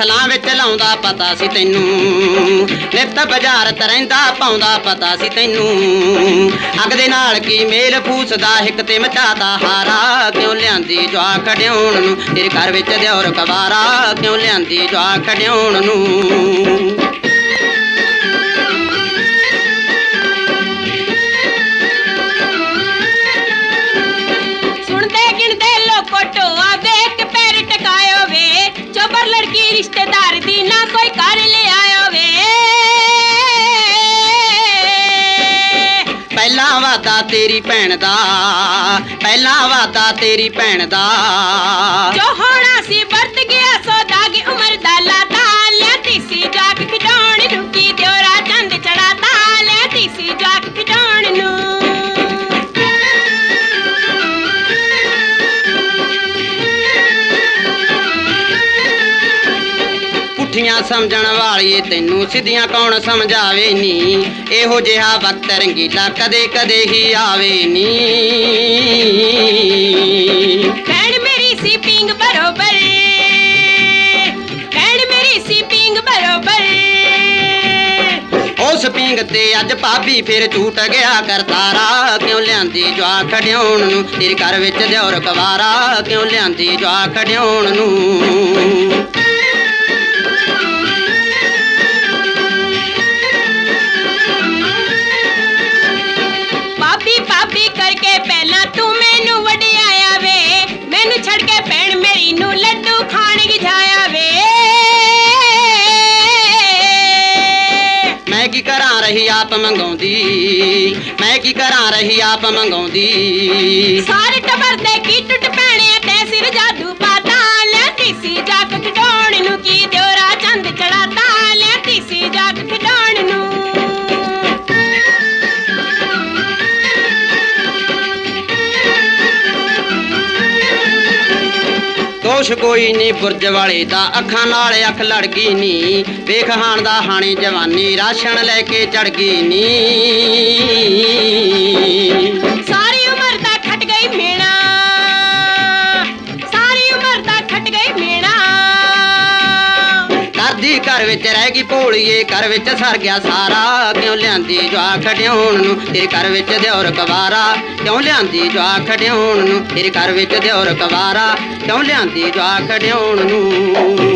ਆ ਵਿੱਚ ਲਾਉਂਦਾ ਪਤਾ ਸੀ ਤੈਨੂੰ। ਨਿੱਤ ਬਾਜ਼ਾਰ ਤਰੈਂਦਾ ਪਾਉਂਦਾ ਪਤਾ ਸੀ ਤੈਨੂੰ। ਅੱਗ ਦੇ ਨਾਲ ਕੀ ਮੇਲ ਫੂਸਦਾ ਹਿੱਕ ਤੇ ਮਚਾਤਾ ਹਾਰਾ। ਕਿਉਂ ਲਿਆਂਦੀ ਜਵਾ ਖੜਿਆਉਣ ਨੂੰ? ਤੇਰੇ ਘਰ ਵਿੱਚ ਦਿਉਰ ਕਵਾਰਾ। ਕਿਉਂ ਲਿਆਂਦੀ ਜਵਾ ਖੜਿਆਉਣ ਨੂੰ? ਪਹਿਲਾ ਵਾਦਾ ਤੇਰੀ ਭੈਣ ਦਾ ਪਹਿਲਾ ਵਾਦਾ ਤੇਰੀ ਭੈਣ ਦਾ। ਪੁੱਠੀਆਂ ਸਮਝਣ ਵਾਲੀਏ ਤੈਨੂੰ ਸਿੱਧੀਆਂ ਕੌਣ ਸਮਝਾਵੇ ਨੀ? ਇਹੋ ਜਿਹਾ ਵਕਤ ਰੰਗੀਲਾ ਕਦੇ ਕਦੇ ਹੀ ਆਵੇ ਨੀ। ਭੈਣ ਮੇਰੀ ਸੀ ਪਿੰਗ ਬਰੋਬਰ। ਭੈਣ ਮੇਰੀ ਸੀ ਪਿੰਗ ਬਰੋਬਰ। ਉਸ ਪਿੰਗ ਤੇ ਅੱਜ ਭਾਬੀ ਫਿਰ ਝੂਟ ਗਿਆ ਕਰਤਾਰਾ। ਕਿਉਂ ਲਿਆਂਦੀ ਜਵਾ ਖੜਿਆਉਣ ਨੂੰ? ਤੇਰੇ ਘਰ ਵਿੱਚ ਦਿਉਰ ਕਵਾਰਾ। ਕਿਉਂ ਲਿਆਂਦੀ ਜਵਾ ਖੜਿਆਉਣ ਨੂੰ? ਕੀ ਕਰਾਂ ਰਹੀ ਆਪ ਮੰਗਾਉਂਦੀ? ਮੈਂ ਕੀ ਕਰਾਂ ਰਹੀ ਆਪ ਮੰਗਾਉਂਦੀ? ਸਾਰੇ ਟੱਬਰ ਦੇ ਕੀ ਟੁੱਟ ਪੈਣੇ ਤੇ? ਕੁਛ ਕੋਈ ਨਹੀਂ ਬੁਰਜ ਵਾਲੇ ਦਾ, ਅੱਖਾਂ ਨਾਲ ਅੱਖ ਲੜ ਗਈ ਨੀ। ਵੇਖ ਹਾਣ ਦਾ ਹਾਣੀ ਜਵਾਨੀ, ਰਾਸ਼ਨ ਲੈ ਕੇ ਚੜ ਗਈ ਨੀ। ਘਰ ਵਿੱਚ ਰਹਿ ਗਈ ਭੋਲੀਏ, ਘਰ ਵਿੱਚ ਸਰ ਗਿਆ ਸਾਰਾ। ਕਿਉਂ ਲਿਆਂਦੀ ਜਵਾ ਖੜਿਆਉਣ ਨੂੰ? ਤੇਰੇ ਘਰ ਵਿੱਚ ਦਿਉਰ ਕਵਾਰਾ। ਕਿਉਂ ਲਿਆਂਦੀ ਜਵਾ ਖੜਿਆਉਣ ਨੂੰ? ਤੇਰੇ ਘਰ ਵਿੱਚ ਦਿਉਰ ਕਵਾਰਾ। ਕਿਉਂ ਲਿਆਂਦੀ ਜਵਾ ਖੜਿਆਉਣ ਨੂੰ?